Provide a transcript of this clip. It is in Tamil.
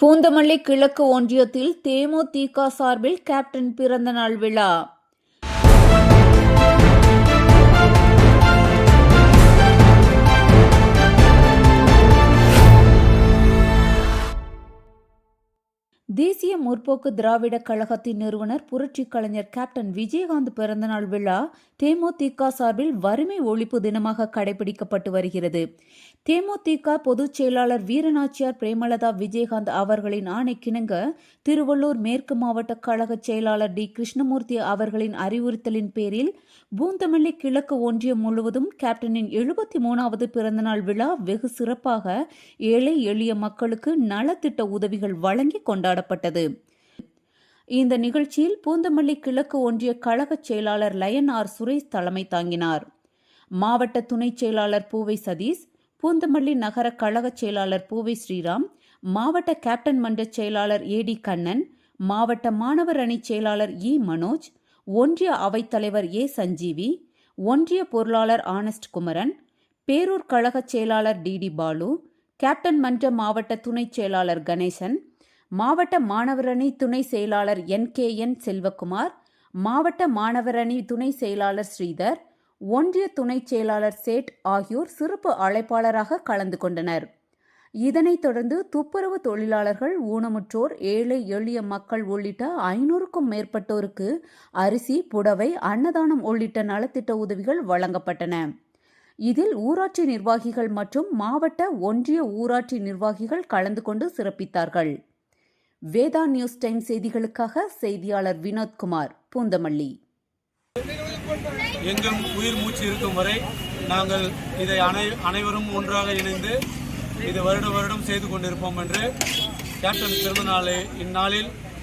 பூந்தமல்லி கிழக்கு ஒன்றியத்தில் தேமுதிக சார்பில் கேப்டன் பிறந்தநாள் விழா. தேசிய முற்போக்கு திராவிடக் கழகத்தின் நிறுவனர் புரட்சி கலைஞர் கேப்டன் விஜயகாந்த் பிறந்தநாள் விழா தேமுதிக சார்பில் வறுமை ஒழிப்பு தினமாக கடைபிடிக்கப்பட்டு வருகிறது. தேமுதிக பொதுச் செயலாளர் வீரநாச்சியார் பிரேமலதா விஜயகாந்த் அவர்களின் ஆணைக்கிணங்க திருவள்ளூர் மேற்கு மாவட்ட கழக செயலாளர் டி. கிருஷ்ணமூர்த்தி அவர்களின் அறிவுறுத்தலின் பேரில் பூந்தமல்லி கிழக்கு ஒன்றியம் முழுவதும் கேப்டனின் எழுபத்தி மூணாவது பிறந்தநாள் விழா வெகு சிறப்பாக ஏழை எளிய மக்களுக்கு நலத்திட்ட உதவிகள் வழங்கி கொண்டாடப்பட்டது. இந்த நிகழ்ச்சியில் பூந்தமல்லி கிழக்கு ஒன்றிய கழகச் செயலாளர் லயன் ஆர் சுரேஷ் தலைமை தாங்கினார். மாவட்ட துணைச் செயலாளர் பூவை சதீஷ் பூந்தமல்லி நகர கழக செயலாளர் பூவை ஸ்ரீராம் மாவட்ட கேப்டன் மன்ற செயலாளர் ஏடி கண்ணன் மாவட்ட மாணவர் அணி செயலாளர் இ மனோஜ் ஒன்றிய அவைத்தலைவர் ஏ சஞ்சீவி ஒன்றிய பொருளாளர் ஆனஸ்ட் குமரன் பேரூர் கழகச் செயலாளர் டி டி பாலு கேப்டன் மன்ற மாவட்ட துணைச் செயலாளர் கணேசன் மாவட்ட மாணவரணி துணை செயலாளர் என் கே என் செல்வகுமார் மாவட்ட மாணவரணி துணை செயலாளர் ஸ்ரீதர் ஒன்றிய துணைச் செயலாளர் சேட் ஆகியோர் சிறப்பு அழைப்பாளராக கலந்து கொண்டனர். இதனைத் தொடர்ந்து துப்புரவு தொழிலாளர்கள் ஊனமுற்றோர் ஏழை எளிய மக்கள் உள்ளிட்ட ஐநூறுக்கும் மேற்பட்டோருக்கு அரிசி புடவை அன்னதானம் உள்ளிட்ட நலத்திட்ட உதவிகள் வழங்கப்பட்டன. இதில் ஊராட்சி நிர்வாகிகள் மற்றும் மாவட்ட ஒன்றிய ஊராட்சி நிர்வாகிகள் கலந்து கொண்டு சிறப்பித்தார்கள். வேதா நியூஸ் டைம் செய்திகளுக்காக செய்தியாளர் வினோத்குமார் பூந்தமல்லி. எங்கும் உயிர் மூச்சு இருக்கும் வரை நாங்கள் இதை அனை அனைவரும் ஒன்றாக இணைந்து இதை வருட வருடம் செய்து கொண்டிருப்போம் என்று கேப்டன் பிறந்தநாளை இந்நாளில்